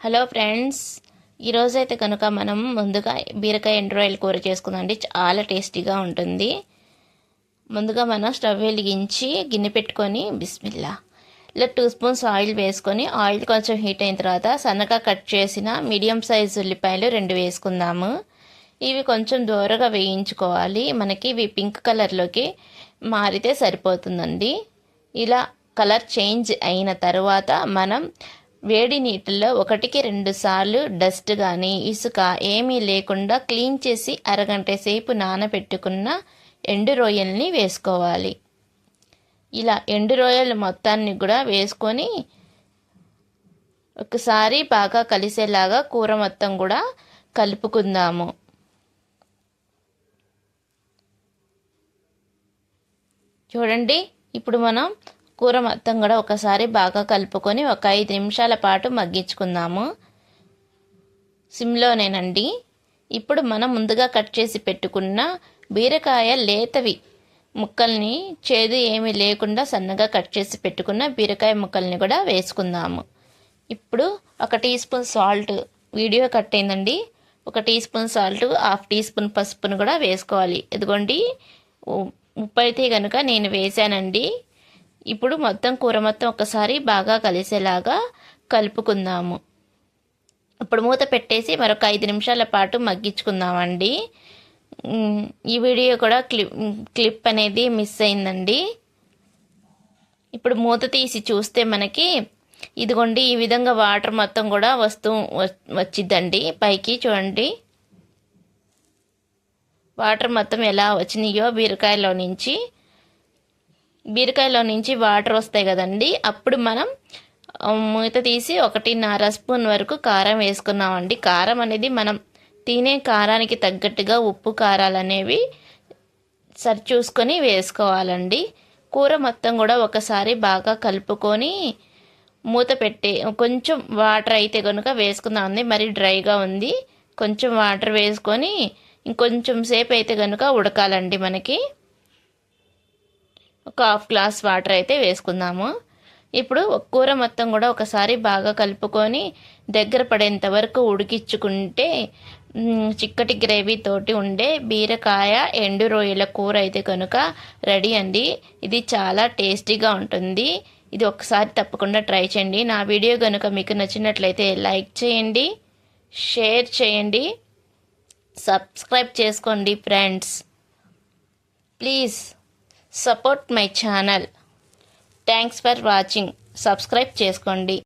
Hello friends ఈరోజైతే కనుక మనం ముందుగా బీరకాయ ఎండ్రాయిల్ కూర చేసుకుందండి చాలా టేస్టీగా ఉంటుంది. ముందుగా మనం స్టవ్ వెలిగించి గిన్నె పెట్టుకొని బిస్మిల్లా ఇలా టూ స్పూన్స్ ఆయిల్ వేసుకొని ఆయిల్ కొంచెం హీట్ అయిన తర్వాత సన్నగా కట్ చేసిన మీడియం సైజ్ ఉల్లిపాయలు రెండు వేసుకుందాము. ఇవి కొంచెం దూరగా వేయించుకోవాలి. మనకి ఇవి పింక్ కలర్లోకి మారితే సరిపోతుందండి. ఇలా కలర్ చేంజ్ అయిన తర్వాత మనం వేడి నీటిలో ఒకటికి రెండు సార్లు డస్ట్ కానీ ఇసుక ఏమీ లేకుండా క్లీన్ చేసి అరగంట సేపు నానబెట్టుకున్న ఎండు రొయ్యల్ని వేసుకోవాలి. ఇలా ఎండు రొయ్యలు మొత్తాన్ని కూడా వేసుకొని ఒకసారి బాగా కలిసేలాగా కూర మొత్తం కూడా కలుపుకుందాము. చూడండి ఇప్పుడు మనం కూర మొత్తం కూడా ఒకసారి బాగా కలుపుకొని ఒక ఐదు నిమిషాల పాటు మగ్గించుకుందాము. సిమ్లోనేనండి. ఇప్పుడు మనం ముందుగా కట్ చేసి పెట్టుకున్న బీరకాయ లేతవి ముక్కల్ని చేదు ఏమీ లేకుండా సన్నగా కట్ చేసి పెట్టుకున్న బీరకాయ ముక్కల్ని కూడా వేసుకుందాము. ఇప్పుడు ఒక teaspoon salt video cut అయిందండి. ఒక teaspoon salt half teaspoon పసుపును కూడా వేసుకోవాలి. ఇదిగోండి ఉప్పు అయితే కనుక నేను వేసానండి. ఇప్పుడు మొత్తం కూర మొత్తం ఒకసారి బాగా కలిసేలాగా కలుపుకుందాము. ఇప్పుడు మూత పెట్టేసి మరొక ఐదు నిమిషాల పాటు మగ్గించుకుందామండి. ఈ వీడియో కూడా క్లిప్ క్లిప్ అనేది మిస్ అయిందండి. ఇప్పుడు మూత తీసి చూస్తే మనకి ఇదిగోండి ఈ విధంగా వాటర్ మొత్తం కూడా వస్తూ వచ్చిద్దండి. పైకి చూడండి. వాటర్ మొత్తం ఎలా వచ్చినాయో బీరకాయలో నుంచి బీరకాయలో నుంచి వాటర్ వస్తాయి కదండి అప్పుడు మనం మూత తీసి ఒకటిన్నర స్పూన్ వరకు కారం వేసుకున్నామండి. కారం అనేది మనం తినే కారానికి తగ్గట్టుగా ఉప్పు కారాలు అనేవి సరి చూసుకొని వేసుకోవాలండి. కూర మొత్తం కూడా ఒకసారి బాగా కలుపుకొని మూత పెట్టి కొంచెం వాటర్ అయితే కనుక వేసుకుందాం ఉంది మరి డ్రైగా ఉంది. కొంచెం వాటర్ వేసుకొని ఇంకొంచెం సేపు అయితే కనుక ఉడకాలండి మనకి. ఒక హాఫ్ గ్లాస్ వాటర్ అయితే వేసుకుందాము. ఇప్పుడు కూర మొత్తం కూడా ఒకసారి బాగా కలుపుకొని దగ్గర పడేంత వరకు ఉడికించుకుంటే చిక్కటి గ్రేవీ తోటి ఉండే బీరకాయ ఎండు రొయ్యల కూర అయితే కనుక రెడీ అండి. ఇది చాలా టేస్టీగా ఉంటుంది. ఇది ఒకసారి తప్పకుండా ట్రై చేయండి. నా వీడియో కనుక మీకు నచ్చినట్లయితే లైక్ చేయండి షేర్ చేయండి సబ్స్క్రైబ్ చేసుకోండి friends. Please. Support my channel. Thanks for watching. Subscribe చేసుకోండి.